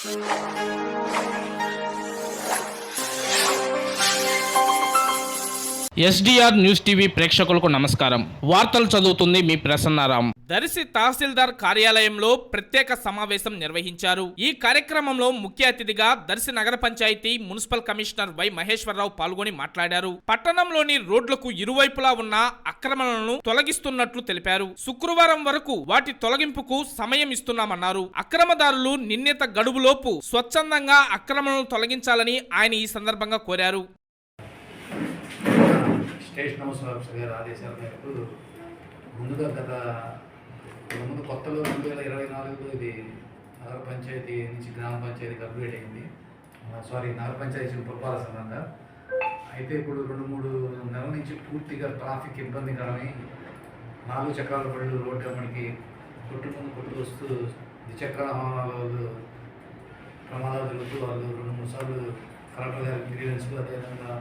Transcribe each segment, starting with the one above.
Thank you. SDR news TV ప్రేక్షకులకు నమస్కారం. వార్తలు చదువుతుంది మీ ప్రసన్నారాం. దర్శి తహసీల్దార్ కార్యాలయంలో ప్రత్యేక సమావేశం నిర్వహించారు. ఈ కార్యక్రమంలో ముఖ్య అతిథిగా దర్శి నగర panchayati municipal commissioner Y Maheswararao పాల్గొని మాట్లాడారు. పట్టణంలోని రోడ్లకు ఇరువైపులా ఉన్న అక్రమణలను తొలగిస్తున్నట్లు తెలిపారు. శుక్రవారం వరకు వాటి తొలగింపుకు సమయం ఇస్తున్నామన్నారు. అక్రమదారులు నిర్ణీత గడువులోపు స్వచ్ఛందంగా అక్రమణలు తొలగించాలని ఆయన ఈ సందర్భంగా కోరారు. స్టేషన్ హౌస్ ఆఫీసర్ గారి ఆదేశాల మేరకు ముందుగా గత ముందు కొత్తలో రెండు వేల ఇరవై నాలుగులో ఇది నగర పంచాయతీ నుంచి గ్రామ పంచాయతీకి అప్గ్రేడ్ అయింది. సారీ నగర పంచాయతీ పురపాలక సంఘంగా అయితే ఇప్పుడు రెండు మూడు నెలల నుంచి పూర్తిగా ట్రాఫిక్ ఇబ్బందికరమై నాలుగు చక్రాల బళ్ళు రోడ్డు మనకి కొట్టు ముందు కొట్టు వస్తూ ద్విచక్ర వాహనాల వాళ్ళు ప్రమాదాలు జరుగుతూ వాళ్ళు రెండు మూడు సార్లు కలెక్టర్ గారికి గ్రీవెన్స్ అదేవిధంగా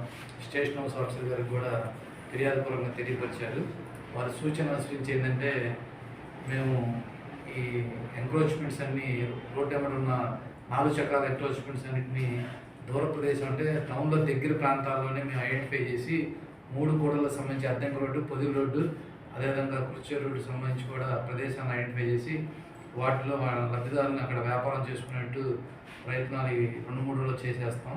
స్టేషన్ హౌస్ ఆఫీసర్ గారికి కూడా ఫిర్యాదుపూర్వకంగా తెలియపరిచారు. వారి సూచన అనుసరించి ఏంటంటే మేము ఈ ఎంక్రోచ్మెంట్స్ అన్ని రోడ్డు ఎమ్మడి ఉన్న నాలుగు చక్రాల ఎంక్రోచ్మెంట్స్ అన్నింటినీ దూర ప్రదేశం అంటే టౌన్లో దగ్గర ప్రాంతాల్లోనే మేము ఐడెంటిఫై చేసి మూడు కూడలకు సంబంధించి అద్దెంక రోడ్డు పొదుగు రోడ్డు అదేవిధంగా కుర్చీ రోడ్డు సంబంధించి కూడా ప్రదేశాన్ని ఐడెంటిఫై చేసి వాటిలో వాళ్ళ లబ్ధిదారులను అక్కడ వ్యాపారం చేసుకునేట్టు ప్రయత్నాలు ఈ రెండు మూడు రోజులు చేసేస్తాం.